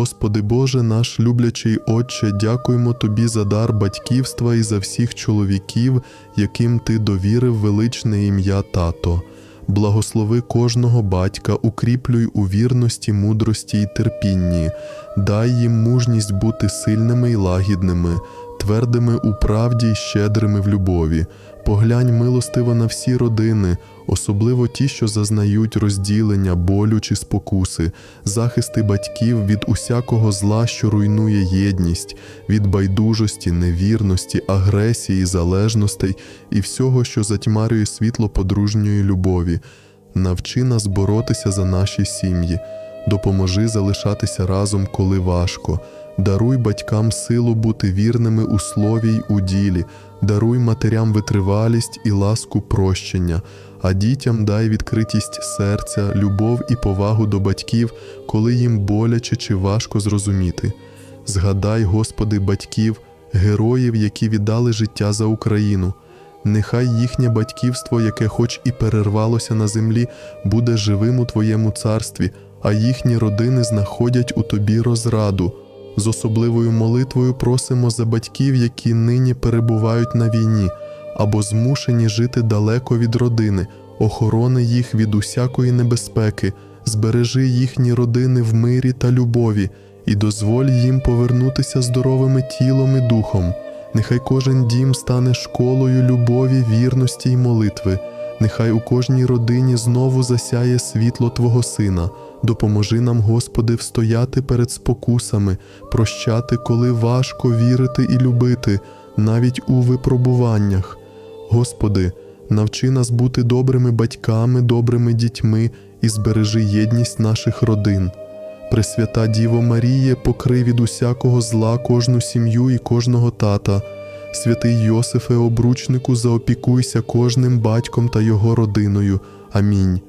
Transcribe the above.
Господи Боже, наш люблячий Отче, дякуємо Тобі за дар батьківства і за всіх чоловіків, яким Ти довірив величне ім'я Тато. Благослови кожного батька, укріплюй у вірності, мудрості й терпінні, дай їм мужність бути сильними й лагідними, твердими у правді й щедрими в любові. Поглянь милостиво на всі родини, особливо ті, що зазнають розділення, болю чи спокуси, захисти батьків від усякого зла, що руйнує єдність, від байдужості, невірності, агресії, залежностей і всього, що затьмарює світло подружньої любові. Навчи нас боротися за наші сім'ї, допоможи залишатися разом, коли важко. Даруй батькам силу бути вірними у слові й у ділі, даруй матерям витривалість і ласку прощення, а дітям дай відкритість серця, любов і повагу до батьків, коли їм боляче чи важко зрозуміти. Згадай, Господи, батьків, героїв, які віддали життя за Україну. Нехай їхнє батьківство, яке хоч і перервалося на землі, буде живим у Твоєму царстві, а їхні родини знаходять у Тобі розраду. З особливою молитвою просимо за батьків, які нині перебувають на війні або змушені жити далеко від родини, охорони їх від усякої небезпеки, збережи їхні родини в мирі та любові і дозволь їм повернутися здоровими тілом і духом. Нехай кожен дім стане школою любові, вірності й молитви. Нехай у кожній родині знову засяє світло Твого Сина. Допоможи нам, Господи, встояти перед спокусами, прощати, коли важко вірити і любити, навіть у випробуваннях. Господи, навчи нас бути добрими батьками, добрими дітьми і збережи єдність наших родин. Пресвята Діво Маріє, покрий від усякого зла кожну сім'ю і кожного тата. Святий Йосифе, обручнику, заопікуйся кожним батьком та його родиною. Амінь.